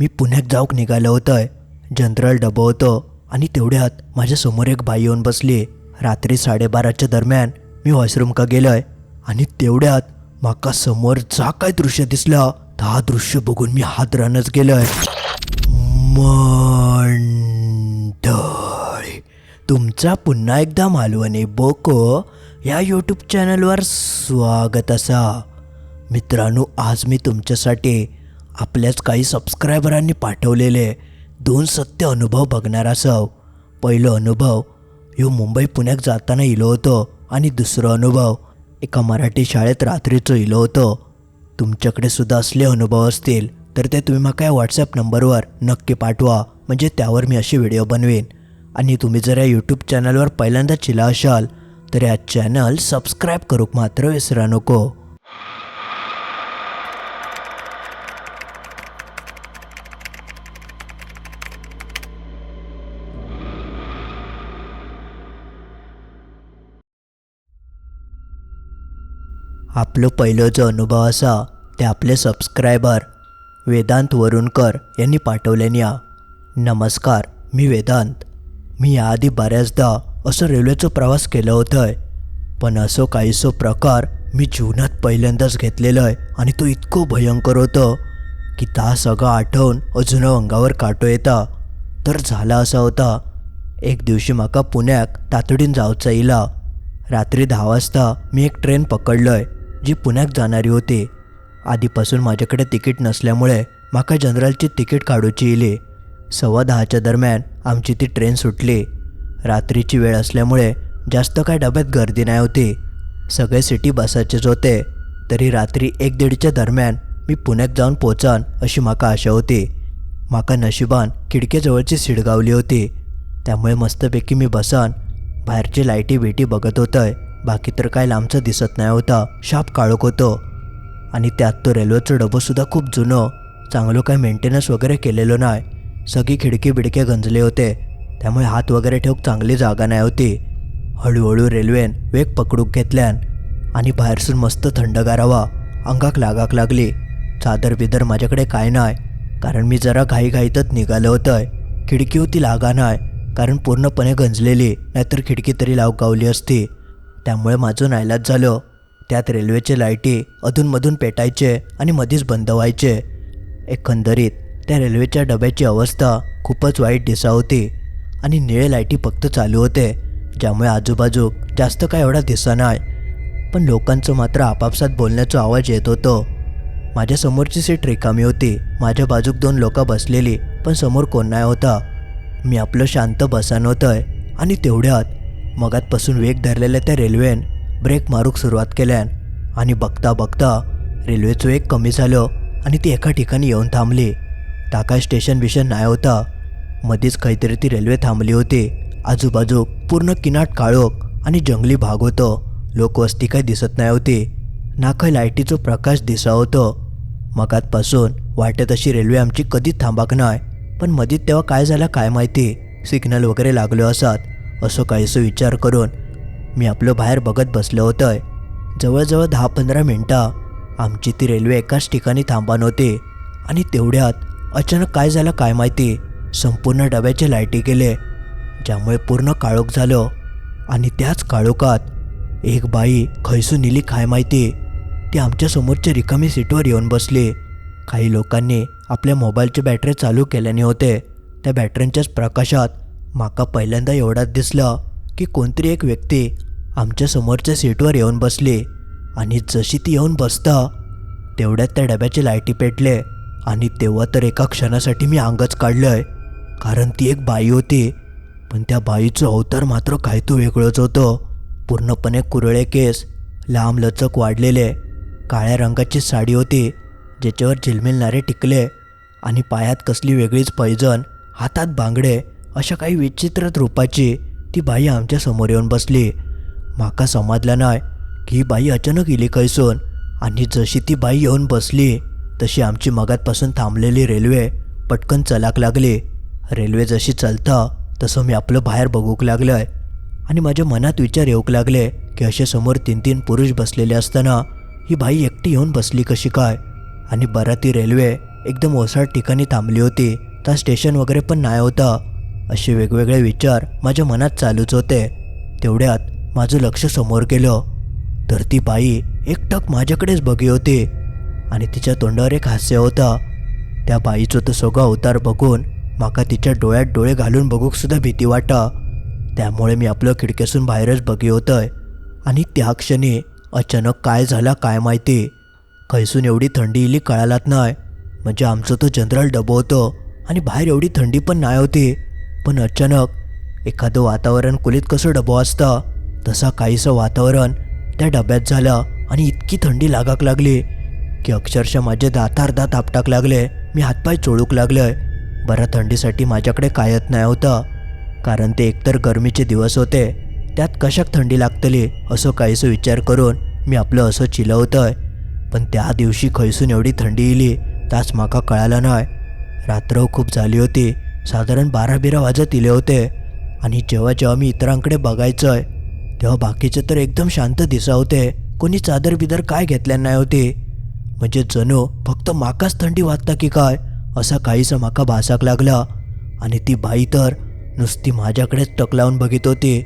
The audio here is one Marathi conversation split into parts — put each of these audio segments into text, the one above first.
मी पुण्यात जाऊक निघालो होतोय. जनरल डबं होतं आणि तेवढ्यात माझ्यासमोर एक बाई येऊन बसली. रात्री साडेबाराच्या दरम्यान मी वॉशरूम का आहे आणि तेवढ्यात माका समोर जा काय दृश्य दिसलं. तर दृश्य बघून मी हात रानच गेलोय. मंडळी तुमचा पुन्हा एकदा मालवणी बोको या यूट्यूब चॅनलवर स्वागत असा. मित्रांनो आज मी तुमच्यासाठी आपल्याच काही सबस्क्रायबरांनी पाठवलेले दोन सत्य अनुभव बघणार असाव पहिलं अनुभव ह्यो मुंबई पुण्यात जाताना इलो होतो आणि दुसरो अनुभव एका मराठी शाळेत रात्रीचं इलो होतो. तुमच्याकडे सुद्धा असले अनुभव असतील तर ते तुम्ही मला या व्हॉट्सॲप नंबरवर नक्की पाठवा म्हणजे त्यावर मी असे व्हिडिओ बनवेन. आणि तुम्ही जर या यूट्यूब चॅनलवर पहिल्यांदा चिला असाल तर या चॅनल सबस्क्राईब करूक मात्र विसरा नको. आपलो पहिलो जो अनुभव असा ते आपले सबस्क्रायबर वेदांत वरुणकर यांनी पाठवलेनी या. नमस्कार मी वेदांत. मी याआधी बऱ्याचदा असं रेल्वेचा प्रवास केला होतोय पण असो काहीसो प्रकार मी जीवनात पहिल्यांदाच घेतलेलं आहे आणि तो इतकं भयंकर होतं की ता सगळं आठवून अजून अंगावर काटो येता. तर झाला असा होता एक दिवशी म्हाका पुण्याक तातडीन जावचा येयला रात्री दहा वाजता मी एक ट्रेन पकडलोय. जी पुण्याक जाणारी होती. आधीपासून माझ्याकडे तिकीट नसल्यामुळे म्हाका जनरलची तिकीट काढूची येयली सव्वा दहाच्या दरम्यान आमची ती ट्रेन सुटली. रात्रीची वेळ असल्यामुळे जास्त काय डब्यात गर्दी नाही होती. सगळे सिटी बसायचेच होते. तरी रात्री एक दीडच्या दरम्यान मी पुण्यात जाऊन पोचान अशी म्हाका आशा होती. माका नशिबान खिडकीजवळची सीट गावली होती. त्यामुळे मस्तपैकी मी बसान. बाहेरची लाईटी बिटी बघत होतंय. बाकी तर काय लांबचं दिसत नाही होता. शाप काळोख होतो. आणि त्यात तो रेल्वेचं डबंसुद्धा खूप जुनं. चांगलं काय मेंटेनन्स वगैरे केलेलं नाही. सगळी खिडकी बिडके गंजले होते. त्यामुळे हात वगैरे ठेवूक चांगली जागा नाही होती. हळूहळू रेल्वेन वेग पकडूक घेतल्यान आणि बाहेरसून मस्त थंडगार हवा अंगाक लागाक लागली. चादर बिदर माझ्याकडे काय नाही. कारण मी जरा घाईघाईतच निघालं होतंय. खिडकी होती लागा नाही. कारण पूर्णपणे गंजलेली. नाहीतर खिडकी तरी लाव गावली असती. त्यामुळे माझं नायलाज झालं. त्यात रेल्वेचे लाईटी अधूनमधून पेटायचे आणि मधीच बंद व्हायचे. एकंदरीत त्या रेल्वेच्या डब्याची अवस्था खूपच वाईट दिसा होती आणि निळे लाईटी फक्त चालू होते ज्यामुळे आजूबाजू जास्त काय एवढा दिसा नाही. पण लोकांचं मात्र आपापसात बोलण्याचा आवाज येत होतो. माझ्यासमोरची सीट रिकामी होती. माझ्या बाजूक दोन लोक बसलेली पण समोर कोण नाही होता. मी आपलं शांत बसान होतंय आणि तेवढ्यात मगातपासून वेग धरलेल्या त्या रेल्वेन ब्रेक मारूक सुरुवात केल्यान आणि बघता बघता रेल्वेचं वेग कमी झालं आणि ती एका ठिकाणी येऊन थांबली. टाका स्टेशन बिशन नाही होता. मध्येच काहीतरी ती रेल्वे थांबली होती. आजूबाजू पूर्ण किनाट काळोख आणि जंगली भाग होतं. लोकवस्ती काही दिसत नाही होती. ना काही लाईटीचो प्रकाश दिसा होतो. मगातपासून वाटत अशी रेल्वे आमची कधीच थांबाक नाही. पण मधीत तेव्हा काय झालं काय माहिती? सिग्नल वगैरे लागलो असत. असं काहीसं विचार करून मी आपलं बाहेर बघत बसलो होतंय. जवळजवळ दहा पंधरा मिनटं आमची ती रेल्वे एकाच ठिकाणी थांबा नव्हती आणि तेवढ्यात अचानक काय झालं काय माहिती संपूर्ण डब्याचे लाईटी गेले ज्यामुळे पूर्ण काळोख झालं आणि त्याच काळोखात एक बाई खैसून नेली काय माहिती ती आमच्या समोरच्या रिकामी सीटवर येऊन बसली. काही लोकांनी आपल्या मोबाईलचे बॅटरी चालू केल्याने होते. त्या बॅटऱ्यांच्याच प्रकाशात माका पहिल्यांदा एवढाच दिसलं की कोणतरी एक व्यक्ती आमच्या समोरच्या सीटवर येऊन बसली. आणि जशी ती येऊन बसता तेवढ्यात त्या डब्याचे लायटी पेटले आणि तेव्हा तर एका क्षणासाठी मी अंगच काढलंय. कारण ती एक बाई होती. पण त्या बाईचं अवतार मात्र काही तो वेगळंच होतं. पूर्णपणे कुरळे केस लांब लचक वाढलेले काळ्या रंगाची साडी होती ज्याच्यावर झिलमिलणारे टिकले आणि पायात कसली वेगळीच पैजण हातात बांगडे अशा काही विचित्र रूपाची ती बाई आमच्यासमोर येऊन बसली. माका समाजला नाही की ही बाई अचानक इली खैसून. आणि जशी ती बाई येऊन बसली तशी आमची मगातपासून थांबलेली रेल्वे पटकन चलाक लागली. रेल्वे जशी चलता तसं मी आपलं बाहेर बघूक लागलंय. आणि माझ्या मनात विचार येऊक लागले की असे समोर तीन तीन पुरुष बसलेले असताना ही बाई एकटी येऊन बसली कशी काय? आणि बराती रेल्वे एकदम ओसाड ठिकाणी थांबली होती. त्या स्टेशन वगैरे पण नाही होता. असे वेगवेगळे विचार माझ्या मनात चालूच होते. तेवढ्यात माझं लक्ष समोर गेलं. तर ती बाई एकटक माझ्याकडेच बघी होती आणि तिच्या तोंडावर एक हास्य होता. त्या बाईचं तो सोगा अवतार बघून माका तिच्या डोळ्यात डोळे घालून बघूकसुद्धा भीती वाटा. त्यामुळे मी आपलं खिडक्यासून बाहेरच बघी होतंय. आणि त्या क्षणी अचानक काय झाला काय माहिती? खैसून एवढी थंडी इली कळालात नाही म्हणजे आमचं तो जनरल डबो होतं आणि बाहेर एवढी थंडी पण नाही होती. पण अचानक एखादं वातावरण कुलीत कसं डबं असतं तसा काहीसं वातावरण त्या डब्यात झालं आणि इतकी थंडी लागाक लागली की अक्षरशः माझे दातार दात आपटाक लागले मी हातपाय चोळूक लागलोय. बरं थंडीसाठी माझ्याकडे कायत नाही होतं. कारण ते एकतर गरमीचे दिवस होते त्यात कशाक थंडी लागतली असं काहीसं विचार करून मी आपलं असं चिलवतंय. पण त्या दिवशी खैसून एवढी थंडी इली तास माका कळालं नाही रात्र खूप झाली होती साधारण बारा बिरा वाजत इले होते. आणि जेव्हा जेव्हा मी इतरांकडे बघायचं आहे तेव्हा बाकीचे तर एकदम शांत दिसा होते. कोणी चादर बिदर काय घेतल्या नाही होते? म्हणजे जणू फक्त माकाच थंडी वाजता की काय असा काहीसा माका भासाक लागला. आणि ती बाई तर नुसती माझ्याकडेच टक लावून बघित होती.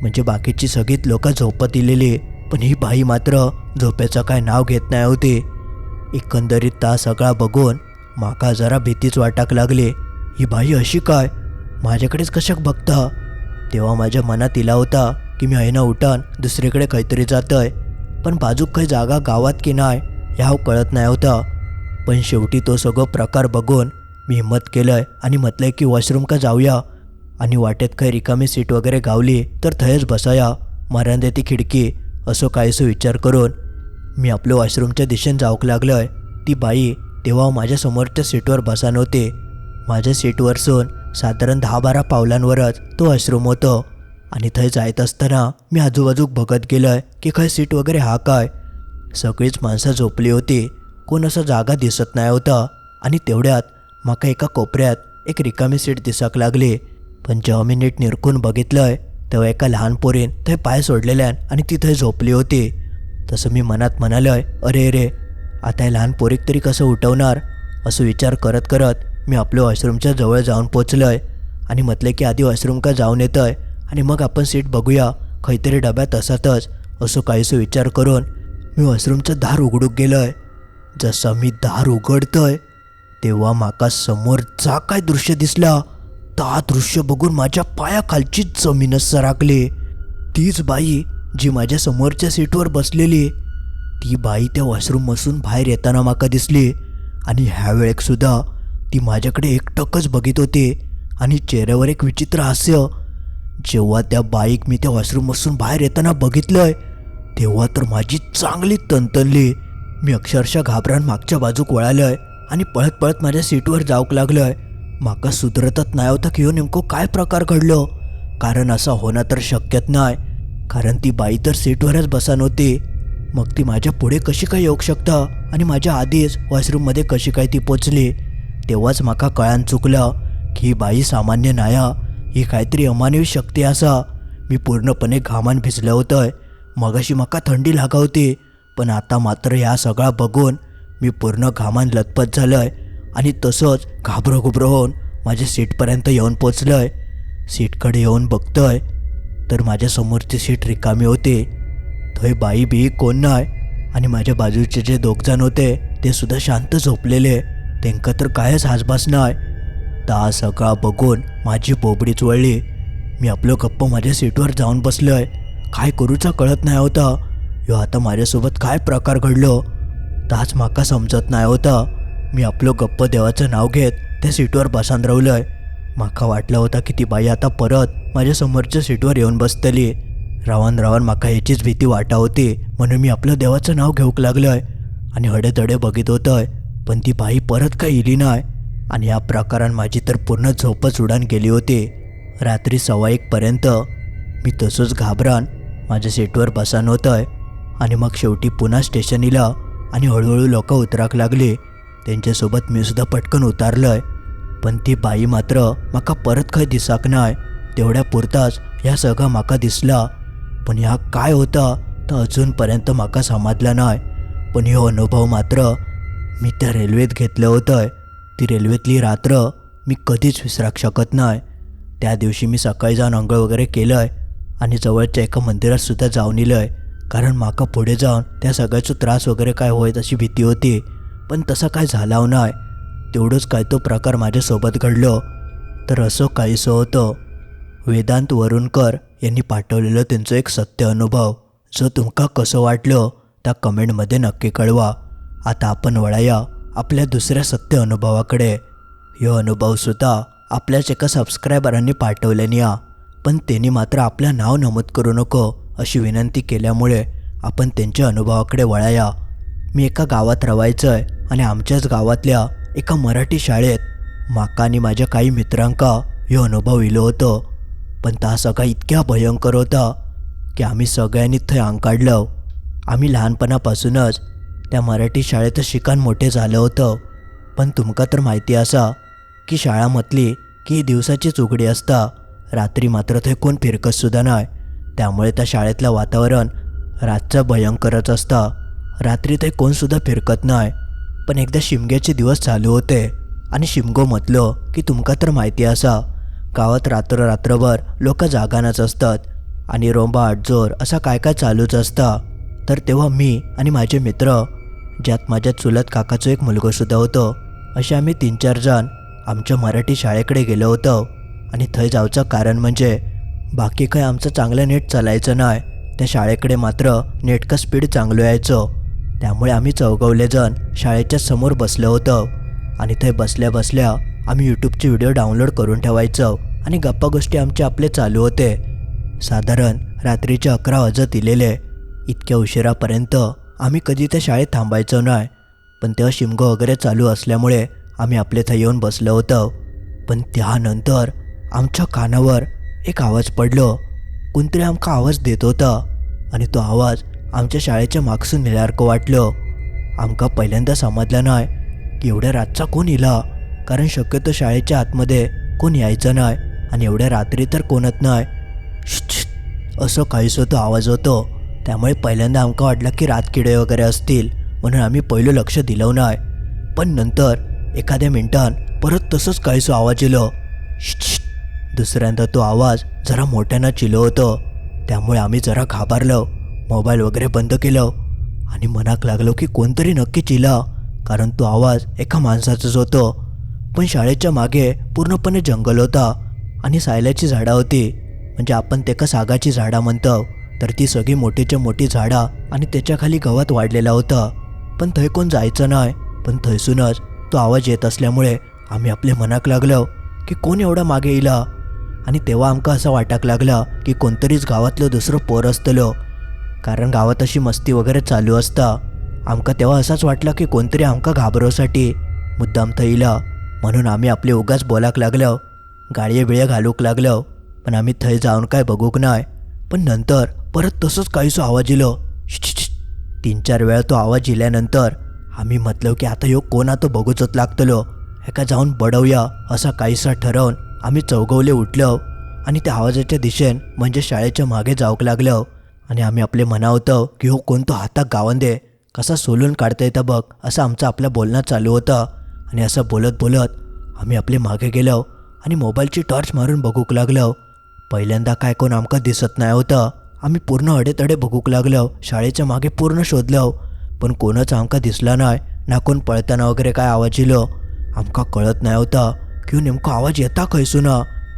म्हणजे बाकीची सगळीच लोक झोपत इलेली पण ही बाई मात्र झोपेचं काय नाव घेत नाही होती. एकंदरीत ता सगळा बघून माका जरा भीतीच वाटाक लागली. ही बाई अशी काय? माझ्याकडेच कशाक बघता? तेव्हा माझ्या मनात इला होता की मी ऐना उठान दुसरीकडे काहीतरी जातंय. पण बाजूक काही जागा गावात की नाही ह्याव कळत नाही होता. पण शेवटी तो सगळं प्रकार बघून मी हिंमत केलंय आणि म्हटलंय की वॉशरूम का जाऊया. आणि वाटेत काही रिकामी सीट वगैरे गावली तर थयच बसाया. मरांदे ती खिडकी असं काहीसो विचार करून. मी आपलं वॉशरूमच्या दिशेने जाऊक लागलोय. ती बाई तेव्हा माझ्या समोरच्या सीटवर बसा नव्हते. माझ्या सीटवरसून साधारण दहा बारा पावलांवरच तो वॉशरूम होतो आणि थंय जायत असताना मी आजूबाजूक बघत गेलोय की खंय सीट वगैरे हा काय? सगळीच माणसं झोपली होती. कोण असं जागा दिसत नाही होता. आणि तेवढ्यात माका एका कोपऱ्यात एक रिकामी सीट दिसाक लागली. पण जेव्हा मी नीट निरखून बघितलंय तेव्हा एका लहान पोरीन थंय पाय सोडलेल्यान आणि ती थंय झोपली होती. तसं मी मनात म्हणालोय अरे रे आता हे लहान पोरीक तरी कसं उठवणार? असं विचार करत करत मी आपल्या वॉशरूमच्या जवळ जाऊन पोचलोय आणि म्हटलं की आधी वॉशरूम का जाऊन येतोय आणि मग आपण सीट बघूया. काहीतरी डब्यात असतच असं काहीसं विचार करून मी वॉशरूमचं दार उघडूक गेलोय. जसं मी दार उघडतोय तेव्हा माका समोर जा काय दृश्य दिसला. ता दृश्य बघून माझ्या पायाखालची जमीनच सराकली तीच बाई जी माझ्या समोरच्या सीटवर बसलेली ती बाई त्या वॉशरूमपासून बाहेर येताना माका दिसली. आणि ह्या वेळेक सुद्धा ती माझ्याकडे एकटकच बघित होती आणि चेहऱ्यावर एक विचित्र हास्य. जेव्हा त्या बाईक मी त्या वॉशरूमपासून बाहेर येताना बघितलंय तेव्हा तर माझी चांगली तनतनली मी अक्षरशः घाबरान मागच्या बाजूक वळालंय आणि पळत पळत माझ्या सीटवर जाऊक लागलंय. माका सुधरतच नाही होता की हो नेमकं काय प्रकार घडलो. कारण असं होणं तर शक्यच नाही. कारण ती बाई तर सीटवरच बसा नव्हती मग ती माझ्या पुढे कशी काय येऊ शकता आणि माझ्या आधीच वॉशरूममध्ये कशी काय ती पोचली? तेव्हाच म्हाका कळान चुकलं की ही बाई सामान्य नाया ही काहीतरी अमानवी शक्ती असा मी पूर्णपणे घामान भिजलं होतं मगाशी म्हाका थंडी लागावती पण आता मात्र या सगळा बघून मी पूर्ण घामान लतपत झालंय आणि तसंच घाबरं घुबरं होऊन माझ्या सीटपर्यंत येऊन पोचलंय. सीटकडे येऊन बघतोय तर माझ्या समोरची सीट रिकामी होती. थंय बाई बी कोण नाही आणि माझ्या बाजूचे जे दोघजण होते ते सुद्धा शांत झोपलेले. त्यांका तर कायच हासबास नाही ता सकाळ बघून माझी बोबडीच वळली मी आपलं गप्प माझ्या सीटवर जाऊन बसलोय. काय करूचा कळत नाही होता. ह्यो आता माझ्यासोबत काय प्रकार घडलो? ताच माका समजत नाही होता. मी आपलं गप्प देवाचं नाव घेत त्या सीटवर बसान रवलंय. माका वाटलं होता की ती बाई आता परत माझ्या समोरच्या सीटवर येऊन बसतली. रावण रावण माका याचीच भीती वाटा होती. म्हणून मी आपलं देवाचं नाव घेऊक लागलोय. आणि हडेतडे बघित होतंय. पण ती बाई परत काय इली नाही आणि या प्रकारान माझी तर पूर्ण झोपच उडान गेली होती. रात्री सव्वा एकपर्यंत मी तसंच घाबरान माझ्या सीटवर बसान होतंय. आणि मग शेवटी पुन्हा स्टेशनीला आणि हळूहळू लोक उतराक लागले. त्यांच्यासोबत मी सुद्धा पटकन उतारलोय. पण ती बाई मात्र माका परत खंय दिसाक नाय तेवढ्या पुरताच ह्या सगळा माका दिसला. पण ह्या काय होता तर अजूनपर्यंत माका समजला नाही पण ह्यो अनुभव मात्र मी त्या रेल्वेत घेतलं होतं ती रेल्वेतली रात्र मी कधीच विसराक शकत नाही. त्या दिवशी मी सकाळी जाऊन अंघोळ वगैरे केलं आहे आणि जवळच्या एका मंदिरातसुद्धा जाऊन येलं आहे कारण माका पुढे जाऊन त्या सगळ्याचा त्रास वगैरे काय होईल अशी भीती होती. पण तसं काय झाला नाही. तेवढंच काय तो प्रकार माझ्यासोबत घडलो. तर असं काहीसं होतं. वेदांत वरुणकर यांनी पाठवलेलं त्यांचं एक सत्य अनुभव. जो तुमका कसं वाटलं त्या कमेंटमध्ये नक्की कळवा. आता आपण वळाया आपल्या दुसऱ्या सत्य अनुभवाकडे. ह्यो अनुभवसुद्धा आपल्याच एका सबस्क्रायबरांनी पाठवल्याने या. पण त्यांनी मात्र आपलं नाव नमूद करू नको अशी विनंती केल्यामुळे आपण त्यांच्या अनुभवाकडे वळाया. मी एका गावात रवायचं आहे आणि आमच्याच गावातल्या एका मराठी शाळेत माका आणि माझ्या काही मित्रांका हे अनुभव इलो होतो. पण ता सगळा इतक्या भयंकर होता की आम्ही सगळ्यांनी थंय अंग काढलं आम्ही लहानपणापासूनच त्या मराठी शाळेत शिकान मोठे झालं होतं. पण तुमका तर माहिती असा की शाळामधली की दिवसाचीच उघडी असता. रात्री मात्र थंय कोण फिरकत सुद्धा नाही त्यामुळे त्या शाळेतलं वातावरण रातचं भयंकरच असता. रात्री ते कोणसुद्धा फिरकत नाही पण एकदा शिमग्याचे दिवस चालू होते आणि शिमगो म्हटलं की तुमका तर माहिती असा. गावात रात्र रात्रभर लोक जागानच असतात आणि रोंबा आटजोर असा काय काय चालूच असता. तर तेव्हा मी आणि माझे मित्र ज्यात माझ्या चुलत काकाचं एक मुलगोसुद्धा होतं. असे आम्ही तीन चार जण आमच्या मराठी शाळेकडे गेलो होतो. आणि थंय जाऊचं कारण म्हणजे बाकी काही आमचं चांगलं नेट चालायचं नाही. त्या शाळेकडे मात्र नेटकं स्पीड चांगलं यायचं. त्यामुळे आम्ही चौगवले जण शाळेच्या समोर बसलो होतो. आणि थंय बसल्या बसल्या आम्ही यूट्यूबचे व्हिडिओ डाउनलोड करून ठेवायचो. आणि गप्पा गोष्टी आमचे आपले चालू होते. साधारण रात्रीचे अकरा वाजत दिलेले इतक्या उशिरापर्यंत आम्ही कधी त्या शाळेत थांबायचो नाही. पण तेव्हा शिमगो वगैरे चालू असल्यामुळे आम्ही आपल्या इथं येऊन बसलो होतो. पण त्यानंतर आमच्या कानावर एक आवाज पडलो. कोणतरी आमका आवाज देत होता आणि तो आवाज आमच्या शाळेच्या मागसून नेल्यासारखं वाटलं. आमका पहिल्यांदा समजलं नाही की एवढ्या रातचा कोण इला कारण शक्यतो शाळेच्या आतमध्ये कोण यायचं नाही आणि एवढ्या रात्री तर कोणत नाही. असं काहीसो तो आवाज होतो त्यामुळे पहिल्यांदा आमका वाटलं की रातकिडे वगैरे असतील म्हणून आम्ही पहिलं लक्ष दिलं नाही. पण नंतर एखाद्या मिनटान परत तसंच काहीसो आवाज येलो. दुसऱ्यांदा तो आवाज जरा मोठ्यानं चिलो होतो त्यामुळे आम्ही जरा घाबरलो मोबाईल वगैरे बंद केलं आणि मनाक लागलो की कोणतरी नक्की चिला कारण तो आवाज एका माणसाचाच होतो पण शाळेच्या मागे पूर्णपणे जंगल होता आणि सायल्याची झाडं होती म्हणजे आपण तेका सागाची झाडं म्हणतो तर ती सगळी मोठीच्या मोठी झाडं आणि त्याच्याखाली गवत वाढलेला होता. पण थंय कोण जायचं नाही. पण थंयसूनच तो आवाज येत असल्यामुळे आम्ही आपल्या मनाक लागलो की कोण एवढा मागे येईला? आणि तेव्हा आमका असं वाटाक लागला की कोणतरीच गावातलं दुसरं पोर असतलो. कारण गावात अशी मस्ती वगैरे चालू असता. आमका तेव्हा असाच वाटला की कोणतरी आमका घाबरवसाठी मुद्दाम थैला म्हणून आम्ही आपले उगाच बोलाक लागलो. गाळये बिळे घालूक लागलो. पण आम्ही थंय जाऊन काय बघूक नाही. पण नंतर परत तसंच काहीसं आवाज इलो तीन चार वेळा तो आवाज इल्यानंतर आम्ही म्हटलं की आता ह्यो कोण तो बघूचच लागतलो. एका जाऊन बडवूया असा काहीसा ठरवून आम्ही चौगवले उठलो आणि त्या आवाजाच्या दिशेन म्हणजे शाळेच्या मागे जाऊक लागलो. आणि आम्ही आपले म्हणावतं की हो कोणतो हाताक गावन दे. कसा सोलून काढता येतं बघ असं आमचं आपलं बोलणं चालू होतं. आणि असं बोलत बोलत आम्ही आपले मागे गेलो आणि मोबाईलची टॉर्च मारून बघूक लागलो. पहिल्यांदा काय कोण आमका दिसत नाही होतं. आम्ही पूर्ण अडेतडे बघूक लागलो शाळेच्या मागे पूर्ण शोधलो. पण कोणच आमका दिसला नाही ना कोण पळताना वगैरे काय आवाज येलो आमका कळत नाही होता की नेमकं आवाज येता खैसून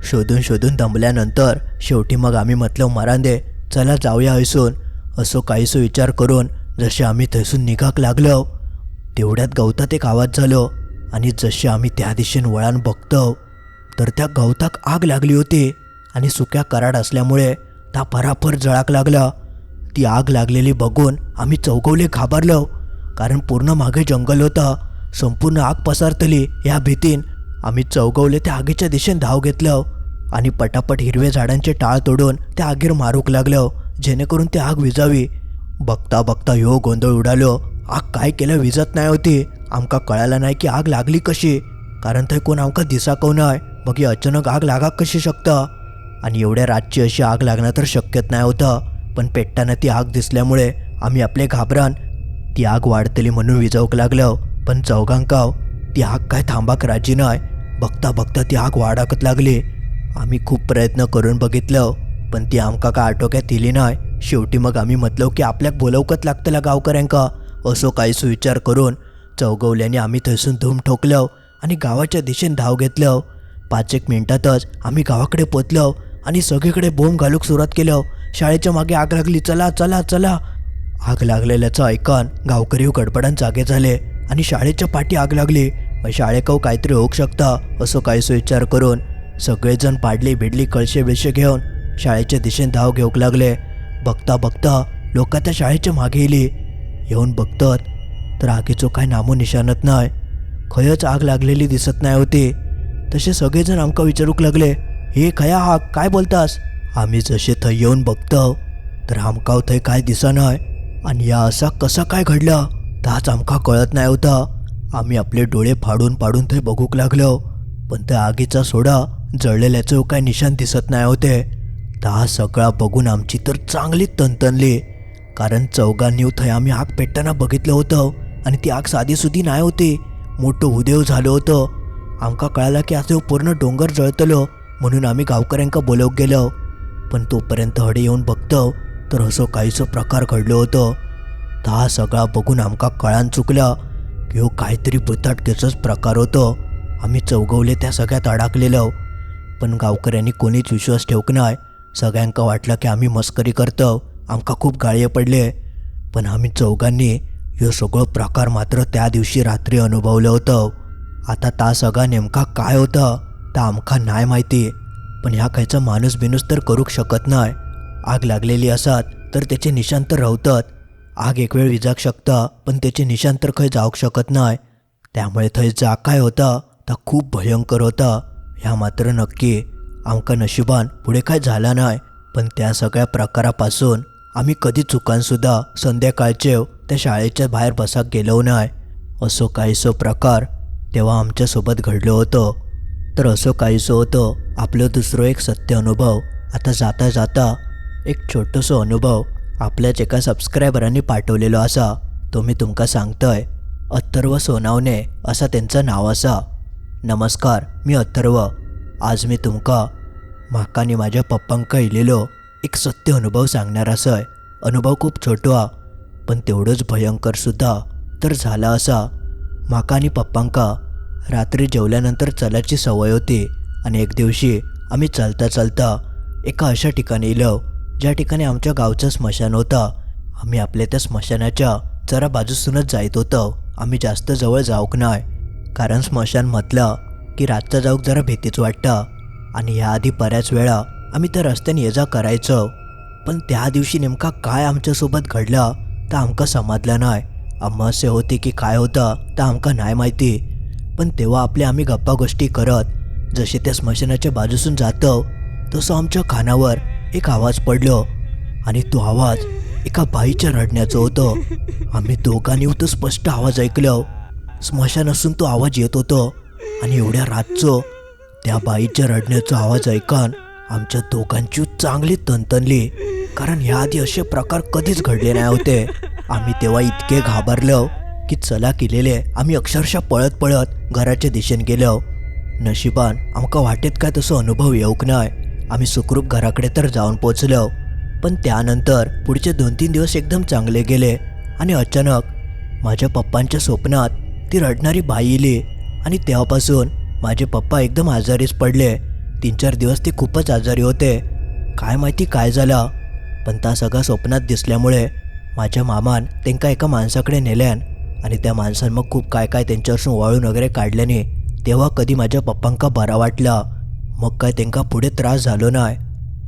शोधून शोधून दमल्यानंतर शेवटी मग आम्ही म्हटलं मरांदे चला जाऊया हैसून असो काहीसो विचार करून जसे आम्ही थैसून निघाक लागलो. तेवढ्यात गवतात एक आवाज झालो आणि जसे आम्ही त्या दिशेने वळान बघतो तर त्या गवताक आग लागली होती. आणि सुक्या कराड असल्यामुळे त्या परापर जळाक लागला. ती आग लागलेली बघून आम्ही चौकवले घाबरलो. कारण पूर्ण मागे जंगल होतं. संपूर्ण आग पसरतली. या भीतीन आम्ही चौगवले त्या आगीच्या दिशेने धाव घेतलं. आणि पटापट हिरवे झाडांचे टाळ तोडून त्या आगीर मारूक लागलं. जेणेकरून ती आग विजावी. बघता बघता ह्यो गोंधळ उडालो. आग काय केलं विजत नाही होती. आमका कळायला नाही की आग लागली कशी. कारण थंय कोण आमका दिसा कोण आहे मग ही अचानक आग लागाक कशी शकतं? आणि एवढ्या रातची अशी आग लागणं तर शक्यच नाही होतं. पण पेट्टानं ती आग दिसल्यामुळे आम्ही आपले घाबरान ती आग वाढतली म्हणून विजवक लागलं. पण चौघांकाव ती आग काय थांबाक राजी नाही. बघता बघता ती आग वाढाकत लागली. आम्ही खूप प्रयत्न करून बघितलं पण ती आमका का आटोक्यात दिली नाही? शेवटी मग आम्ही म्हटलो की आपल्याक बोलवकत लागतला गावकऱ्यांका. असो काही सुविचार करून चौगवल्याने आम्ही थंयसून धूम ठोकलं आणि गावाच्या दिशेने धाव घेतलं. पाच एक मिनिटातच आम्ही गावाकडे पोचलो. आणि सगळीकडे बोंब घालूक सुरुवात केलं शाळेच्या मागे आग लागली. चला चला चला. आग लागलेल्याचं ऐकून गावकरी गडबडान जागे झाले आणि शाळेच्या पाठी आग लागली. मग शाळेकाऊ काहीतरी होऊ शकता असं काही विचार करून सगळेजण पाडली बिडली कळशे बिळशे घेऊन शाळेच्या दिशेने धाव घेऊक लागले. बघता बघता लोक त्या शाळेच्या मागे येली. येऊन बघतात तर आगीचं काय नामो निशाणत नाही खयच आग लागलेली दिसत नाही होती. तसे सगळेजण आमका विचारूक लागले. हे खया हा काय बोलतास? आम्ही जसे थंय येऊन बघतो तर आमकाव थंय काय दिसा आणि या असा कसा काय घडला? ताच आमका कळत नाही होता. आम्ही आपले डोळे फाडून फाडून थंय बघूक लागलो. पण त्या आगीचा सोडा जळलेल्याचं काय निशाण दिसत नाही होते. ता सगळा बघून आमची तर चांगलीच तनतनली. कारण चौघांनी थंय आम्ही आग पेटताना बघितलं होतं. आणि ती आग साधीसुधी नाही होती. मोठं उदेव झालं होतं. आमका कळालं की असं पूर्ण डोंगर जळतलो. म्हणून आम्ही गावकऱ्यांका बोलवूक गेलो. पण तोपर्यंत हडे येऊन बघतो तर असं काहीसं प्रकार घडलं होतं. ता सगळा बघून आमका कळान चुकला की हो काहीतरी भुताटकेचंच प्रकार होतो. आम्ही चौगवले त्या सगळ्यात अडकलेलो. पण गावकऱ्यांनी कोणीच विश्वास ठेवक नाही सगळ्यांका वाटलं की आम्ही मस्करी करतो. आमका खूप गाळये पडले. पण आम्ही चौघांनी ह्यो सगळं प्रकार मात्र त्या दिवशी रात्री अनुभवलं होतं. आता ता सगळा नेमका काय होतं? आमका नाही माहिती पण ह्या खायचा माणूस बिनूस तर करूक शकत नाही आग लागलेली असात तर त्याचे निशाण तर राहतात आग एक वेळ विजाक शकता पण त्याचे निशाण तर खंय जाऊक शकत नाही त्यामुळे थंय जा काय होता ता खूप भयंकर होता. ह्या मात्र नक्की आमका नशिबान पुढे काय झाला नाही पण त्या सगळ्या प्रकारापासून आम्ही कधी चुकानसुद्धा संध्याकाळचे त्या शाळेच्या बाहेर बसाक गेलो नाही असो काहीसो प्रकार तेव्हा आमच्यासोबत घडलं होतं. तर असं काहीसं होतं. आपलं दुसरं एक सत्य अनुभव. आता जाता जाता एक छोटंसं अनुभव आपल्याच एका सबस्क्रायबरांनी पाठवलेलो असा. तो मी तुमका सांगतोय. अथर्व सोनावणे असा त्यांचं नाव असा. नमस्कार मी अथर्व. आज मी तुमका म्हाका आणि माझ्या पप्पांका इलेलो एक सत्य अनुभव सांगणार असय. अनुभव खूप छोटो हा पण तेवढंच भयंकर सुद्धा तर झाला असा. म्हाका आणि पप्पांका रात्री जेवल्यानंतर चलायची सवय होती आणि एक दिवशी आम्ही चालता चालता एका अशा ठिकाणी इलो ज्या ठिकाणी आमच्या गावचं स्मशान होतं. आम्ही आपल्या त्या स्मशानाच्या जरा बाजूसूनच जायत होतो. आम्ही जास्त जवळ जाऊक नाही कारण स्मशान म्हटलं की रातचा जाऊक जरा भीतीच वाटतं. आणि याआधी बऱ्याच वेळा आम्ही त्या रस्त्याने ये जा करायचो. पण त्या दिवशी नेमका काय आमच्यासोबत घडला तर आमका समजलं नाही अमावस्या होती की काय होतं तर आमका नाही माहिती. पण तेव्हा आपल्या आम्ही गप्पा गोष्टी करत जसे त्या स्मशानाच्या बाजूसून जातो तसं आमच्या कानावर एक आवाज पडलो. आणि तो आवाज एका बाईच्या रडण्याचं होतं. आम्ही दोघांनी तो स्पष्ट आवाज ऐकलो स्मशान असून तो आवाज येत होतो. आणि एवढ्या रातचं त्या बाईच्या रडण्याचा आवाज ऐकून आमच्या दोघांची चांगली तणतणली कारण याआधी असे प्रकार कधीच घडले नाही होते. आम्ही तेव्हा इतके घाबरलो. की चला केलेले आम्ही अक्षरशः पळत पळत घराच्या दिशेने गेलो. नशिबान आमका वाटेत काय तसं अनुभव येऊक नाही आम्ही सुखरूप घराकडे तर जाऊन पोचलो. पण त्यानंतर पुढचे दोन तीन दिवस एकदम चांगले गेले आणि अचानक माझ्या पप्पांच्या स्वप्नात ती रडणारी बाई येली आणि तेव्हापासून माझे पप्पा एकदम आजारीच पडले. तीन चार दिवस ते खूपच आजारी होते. काय माहिती काय झालं? पण त्या सगळा स्वप्नात दिसल्यामुळे माझ्या मामान त्यांका एका माणसाकडे नेल्यान आणि त्या माणसान मग खूप काय काय त्यांच्यावरसून वाळून वगैरे काढल्याने तेव्हा कधी माझ्या पप्पांका बरा वाटला. मग काय त्यांका पुढे त्रास झालो नाही.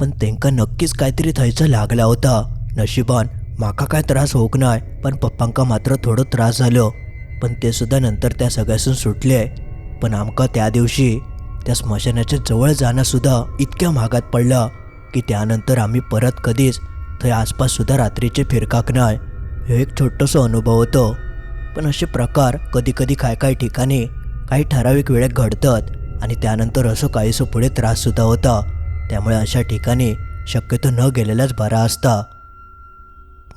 पण त्यांका नक्कीच काहीतरी थंयचं लागला होता. नशिबान माका काय त्रास होऊक नाही पण पप्पांका मात्र थोडं त्रास झालो. पण ते सुद्धा नंतर त्या सगळ्यासून सुटले. पण आमका त्या दिवशी त्या स्मशानाच्या जवळ जाणंसुद्धा इतक्या महागात पडलं की त्यानंतर आम्ही परत कधीच थंय आसपास सुद्धा रात्रीचे फिरकाक नाही. हे एक छोटंसं अनुभव होतो. पण असे प्रकार कधी कधी काय काय ठिकाणी काही ठराविक वेळेत घडतात आणि त्यानंतर असं काहीसं पुढे त्राससुद्धा होता. त्यामुळे अशा ठिकाणी शक्यतो न गेलेलाच बरा असता.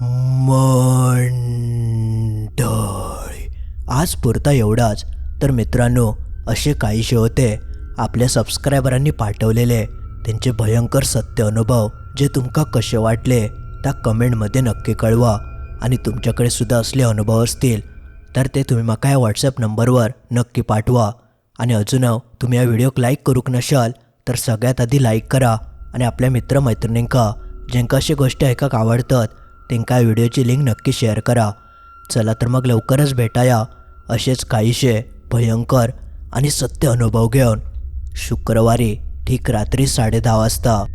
मंडळी आज पुरता एवढाच. तर मित्रांनो असे काहीसे होते आपल्या सबस्क्रायबरांनी पाठवलेले. त्यांचे भयंकर सत्य अनुभव जे तुमका कसे वाटले त्या कमेंटमध्ये नक्की कळवा. आणि तुमच्याकडे सुद्धा असले अनुभव असतील तर ते तुम्ही म्हाका या व्हॉट्सॲप नंबरवर नक्की पाठवा. आणि अजून तुम्ही या व्हिडिओक लाईक करूक नशाल तर सगळ्यात आधी लाईक करा आणि आपल्या मित्रमैत्रिणींका ज्यांका अशी गोष्टी ऐकाक आवडतात त्यांका या व्हिडिओची लिंक नक्की शेअर करा. चला तर मग लवकरच भेटाया असेच काहीशे भयंकर आणि सत्य अनुभव घेऊन. शुक्रवारी ठीक रात्री साडे वाजता.